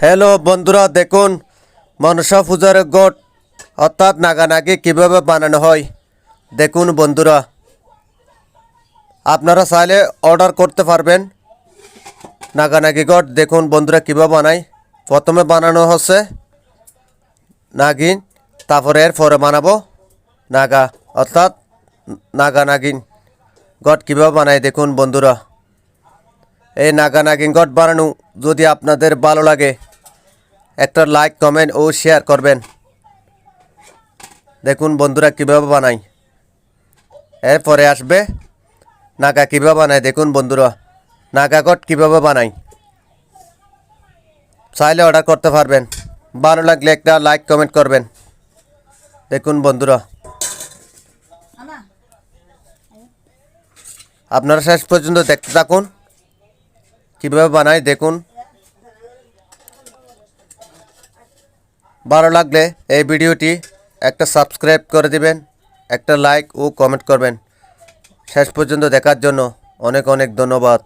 Hello বন্ধুরা, দেখুন, মনসা পূজার গট অর্থাৎ নাগানাগি কীভাবে বানানো হয়। দেখুন বন্ধুরা, আপনারা চাইলে অর্ডার করতে পারবেন। নাগানাগি গট, দেখুন বন্ধুরা কীভাবে বানায় প্রথমে বানানো হচ্ছে নাগিন, তারপরে এর পরে বানাবো নাগা, অর্থাৎ নাগা নাগিন গট কীভাবে বানায় দেখুন বন্ধুরা। এই নাগা নাগিন গট বানানো যদি আপনাদের ভালো লাগে একটা লাইক কমেন্ট ও শেয়ার করবেন। দেখুন বন্ধুরা কীভাবে বানাই। এরপরে আসবে নাগা কীভাবে বানায় দেখুন বন্ধুরা। নাগা গট কীভাবে বানাই। চাইলে অর্ডার করতে পারবেন। ভালো লাগলে একটা লাইক কমেন্ট করবেন। দেখুন বন্ধুরা। আপনারা শেষ পর্যন্ত দেখতে থাকুন। কীভাবে বানাই, দেখুন। ভালো লাগলে এই ভিডিওটি একটা সাবস্ক্রাইব করে দিবেন, একটা লাইক ও কমেন্ট করবেন। শেষ পর্যন্ত দেখার জন্য অনেক অনেক ধন্যবাদ।